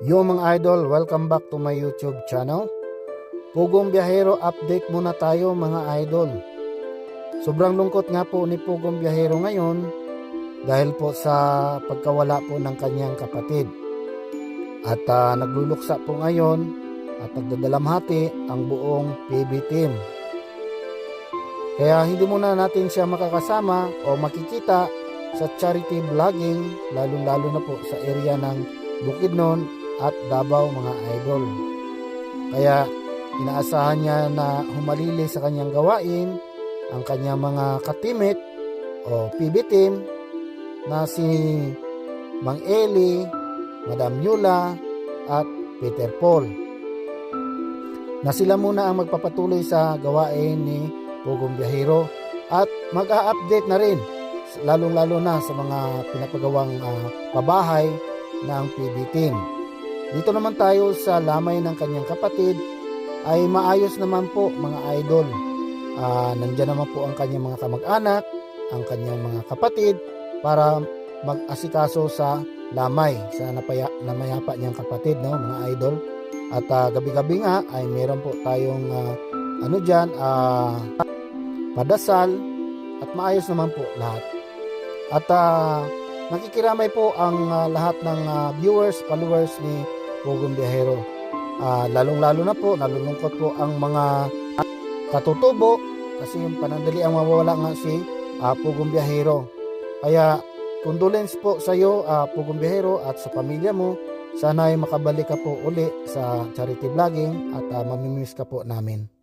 Yo mga idol, welcome back to my YouTube channel. Pugong Biyahero update muna tayo mga idol. Sobrang lungkot nga po ni Pugong Biyahero ngayon dahil po sa pagkawala po ng kanyang kapatid. At ah, nagluluksa po ngayon at nagdadalamhati ang buong PB team. Kaya hindi muna natin siya makakasama o makikita sa charity vlogging lalo-lalo na po sa area ng Bukidnon at Davao mga idol. Kaya inaasahan niya na humalili sa kanyang gawain ang kanyang mga katimit o PB team na si Mang Eli, Madam Yula at Peter Paul. Na sila muna ang magpapatuloy sa gawain ni Pugong Biyahero at mag-a-update na rin lalong-lalo na sa mga pinapagawang ah, pabahay ng PB team. Dito naman tayo sa lamay ng kanyang kapatid ay maayos naman po mga idol. Ah, nandyan naman po ang kanyang mga kamag-anak, ang kanyang mga kapatid para mag-asikaso sa lamay sa napaya, namayapa niyang kapatid no mga idol. At ah, gabi-gabi nga ay meron po tayong ah, ano diyan padasal at maayos naman po lahat. At ah, nakikiramay po ang ah, lahat ng ah, viewers, followers ni Pugong Biyahero. Ah, lalong-lalo na po, nalulungkot po ang mga katutubo kasi yung panandali ang mawawala nga si ah, Pugong Biyahero. Kaya condolence po sa iyo, ah, Pugong Biyahero at sa pamilya mo. Sana ay makabalik ka po uli sa charity vlogging at ah, mamimiss ka po namin.